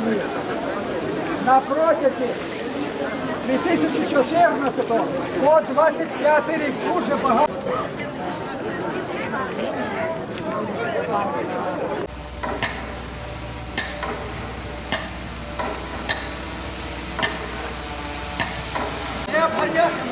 війні. На протязі 2014 по 25 рік дуже багато. Е, Я понятно.